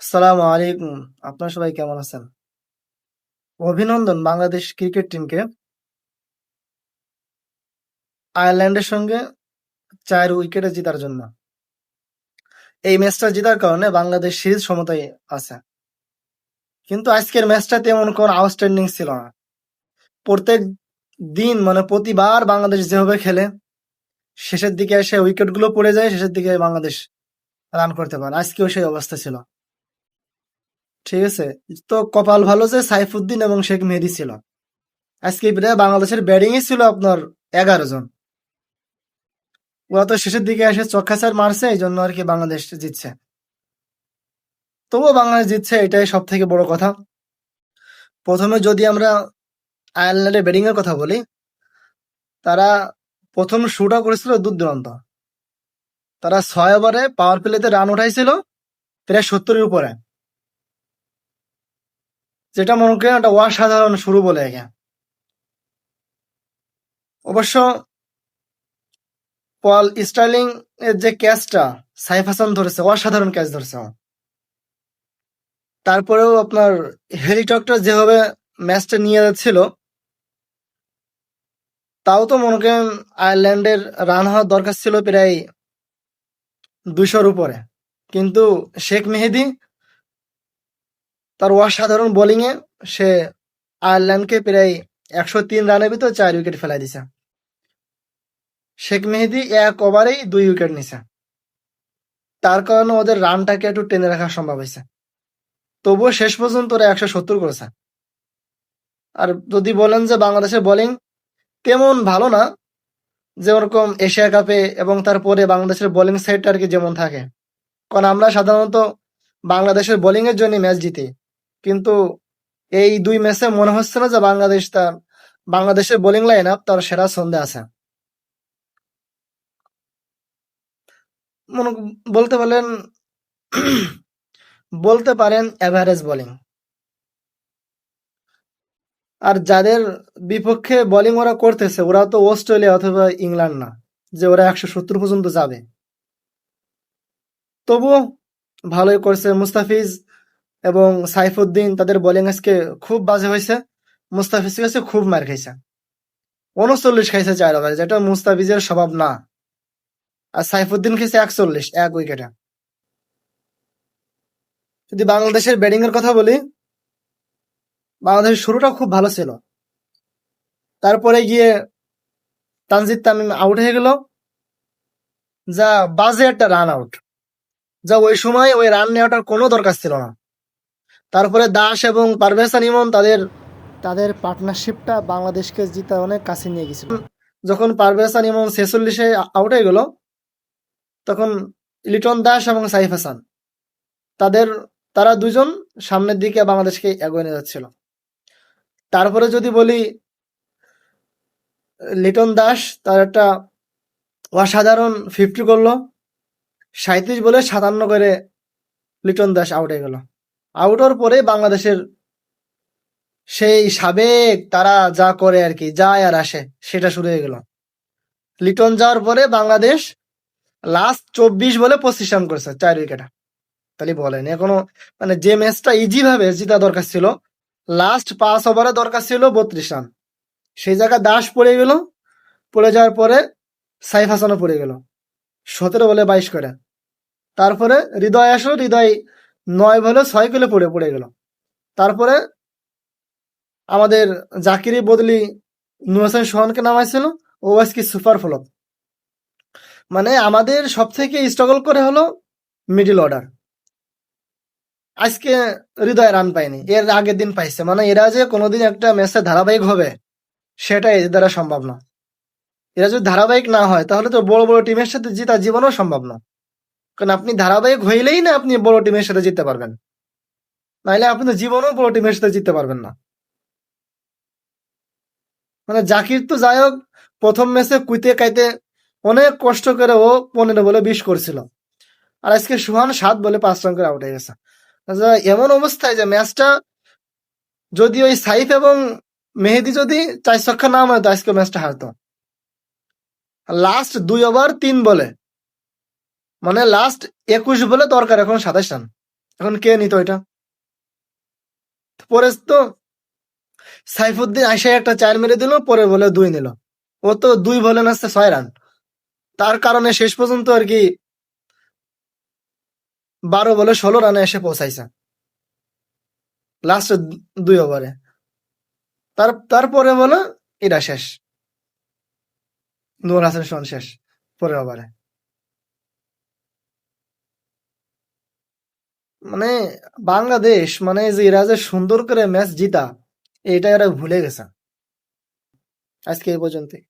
আসসালামু আলাইকুম। আপনারা সবাই কেমন আছেন? অভিনন্দন বাংলাদেশ ক্রিকেট টিমকে। আয়ারল্যান্ডের সঙ্গে চার উইকেটে জেতার জন্য। এই ম্যাচটা জেতার কারণে বাংলাদেশ সিরিজ সমতায় আছে। কিন্তু আজকের ম্যাচটা তেমন কোন আউটস্ট্যান্ডিং ছিল না। প্রত্যেক দিন মানে প্রতিবার বাংলাদেশ যেভাবে খেলে, শেষের দিকে এসে উইকেটগুলো পড়ে যায়, শেষের দিকে বাংলাদেশ রান করতে পারে। আজকেও সেই অবস্থা ছিল। ঠিক আছে? তো কপাল ভালো যে সাইফুদ্দিন এবং শেখ মেহেদি ছিল। আজকে প্রায় বাংলাদেশের ব্যাটিংই ছিল আপনার এগারো জন। ওরা তো শেষের দিকে এসে চক্কাচার মারছে, এই জন্য আর কি বাংলাদেশ জিতছে। তবুও বাংলাদেশ জিতছে, এটাই সব থেকে বড় কথা। প্রথমে যদি আমরা আয়ারল্যান্ডের ব্যাটিং এর কথা বলি, তারা প্রথম শুট করেছিল দূর তারা ছয় ওভারে পাওয়ার প্লেতে রান উঠাইছিল, প্রায় সত্তরের উপরে। যেটা মনে করেন একটা অসাধারণ শুরু বলে একে অবশ্য পল স্টার্লিং এর যে ক্যাচটা সাইফ হাসান ধরেছে, অসাধারণ ক্যাচ ধরছে। তারপরেও আপনার হেলিকপ্টার যেভাবে ম্যাচটা নিয়ে যাচ্ছিল, তাও তো মনে করেন আয়ারল্যান্ডের রান হওয়ার দরকার ছিল প্রায় দুশোর উপরে কিন্তু শেখ মেহেদি তার অসাধারণ বোলিং এ সে আয়ারল্যান্ডকে প্রায় একশো তিন রানের ভিতর চার উইকেট ফেলাই দিছে। শেখ মেহেদি এক ওভারেই দুই উইকেট নিছে। তার কারণে ওদের রানটাকে একটু টেনে রাখা সম্ভব হয়েছে। তবুও শেষ পর্যন্ত ওরা একশো সত্তর করেছে। আর যদি বলেন যে বাংলাদেশের বোলিং তেমন ভালো না, যে ওরকম এশিয়া কাপে এবং তারপরে বাংলাদেশের বোলিং সাইডটা আর কি যেমন থাকে। কারণ আমরা সাধারণত বাংলাদেশের বোলিংয়ের জন্য ম্যাচ জিতি। কিন্তু এই দুই ম্যাচে মনে হচ্ছে না যে বাংলাদেশ তার, বাংলাদেশের বোলিং লাইন আপ তার সেরা ছন্দে আছে। বলতে পারেন বলতে পারেন এভারেজ বোলিং আর যাদের বিপক্ষে বোলিং ওরা করতেছে, ওরা তো অস্ট্রেলিয়া অথবা ইংল্যান্ড না, যে ওরা একশো সত্তর পর্যন্ত যাবে। তবুও ভালোই করছে মুস্তাফিজ। এবং সাইফুদ্দিন তাদের বোলিং আজকে খুব বাজে হয়েছে। মুস্তাফিজ কাছে খুব মার খাইছে। উনচল্লিশ খাইছে চার ওভারে যেটা মুস্তাফিজের স্বভাব না। আর সাইফুদ্দিন খেয়েছে একচল্লিশ, এক উইকেটে যদি বাংলাদেশের ব্যাটিং এর কথা বলি, বাংলাদেশের শুরুটা খুব ভালো ছিল। তারপরে গিয়ে তানজিদ তামিম আউট হয়ে গেল। যা বাজে একটা রান আউট যা ওই সময় ওই রান নেওয়াটার কোনো দরকার ছিল না। তারপরে দাস এবং পারভেজ ইমন তাদের তাদের পার্টনারশিপটা বাংলাদেশকে জিতে অনেক কাছে নিয়ে গেছিল। যখন পারভেজ ইমন ছেচল্লিশে আউট হয়ে গেল তখন লিটন দাস এবং সাইফ হাসান তাদের তারা দুজন সামনের দিকে বাংলাদেশকে এগিয়ে নিয়ে যাচ্ছিল। তারপরে যদি বলি লিটন দাস তার একটা অসাধারণ ফিফটি করল সাঁত্রিশ বলে সাতান্ন করে লিটন দাস আউট হয়ে গেল। আউট হওয়ার পরে বাংলাদেশের সেই সাবেক তারা যা করে আর কি, যায় আর আসে, সেটা শুরু হয়ে গেল। লিটন যাওয়ার পরে বাংলাদেশ লাস্ট চব্বিশ বলে পঁচিশ রান করেছে, চার উইকেটে তাহলে বলেন, এখনও মানে যে ম্যাচটা ইজি ভাবে জিতা দরকার ছিল লাস্ট পাঁচ ওভারে দরকার ছিল বত্রিশ রান। সেই জায়গায় দাস পড়ে গেল, পড়ে যাওয়ার পরে সাইফ হাসানও পড়ে গেল। সতেরো বলে বাইশ করে। তারপরে হৃদয় আসলো, হৃদয় নয় বলে ছয় করে পড়ে পড়ে গেল। তারপরে আমাদের জাকিরি বদলি নুর হোসেন সোহানকে নামাইছিল, ও আজকে সুপার ফ্লপ। মানে আমাদের সব থেকে স্ট্রাগল করে হলো মিডিল অর্ডার আজকে হৃদয় রান পায়নি, এর আগের দিন পাইছে। মানে এরা যে কোনোদিন একটা ম্যাচে ধারাবাহিক হবে সেটা এদের দ্বারা সম্ভব না। এরা যদি ধারাবাহিক না হয়, তাহলে তো বড় বড় টিমের সাথে জিতা জীবনও সম্ভব না। কারণ আপনি ধারাবাহিক হইলেই না আপনি বড় টিমের সাথে জিততে পারবেন। নাইলে আপনি তো জীবনও বড় টিমের সাথে জিততে পারবেন না। মানে জাকির তো যাই হোক প্রথম ম্যাচে কুইতে কাইতে অনেক কষ্ট করে ও পনেরো বলে বিশ করছিল। আর আজকে সুহান সাত বলে পাঁচ রান করে আউট হয়ে গেছে। আচ্ছা, এমন অবস্থায় যে ম্যাচটা যদি ওই সাইফ এবং মেহেদি যদি চার ছক্কা না মারতো আজকে ম্যাচটা হারতো। লাস্ট দুই ওভার তিন বলে। মানে লাস্ট একুশ বলে দরকার, এখন সাতাশ রান। এখন কে নিত এটা? পরে তো সাইফুদ্দিন আইসাই একটা চার মেরে দিল পরে বলে দুই নিল। ও তো দুই বলে নাচতে ছয় রান। তার কারণে শেষ পর্যন্ত আর কি বারো বলে ষোলো রানে এসে পৌঁছাইছে। লাস্ট দুই ওভারে তার তারপরে বলে এটা শেষ। নূর হাসান শেষ, পরের ওভারে মানে বাংলাদেশ মানে যে এরা যে সুন্দর করে ম্যাচ জিতা এটা এরা ভুলে গেছে। আজকে এই পর্যন্তই।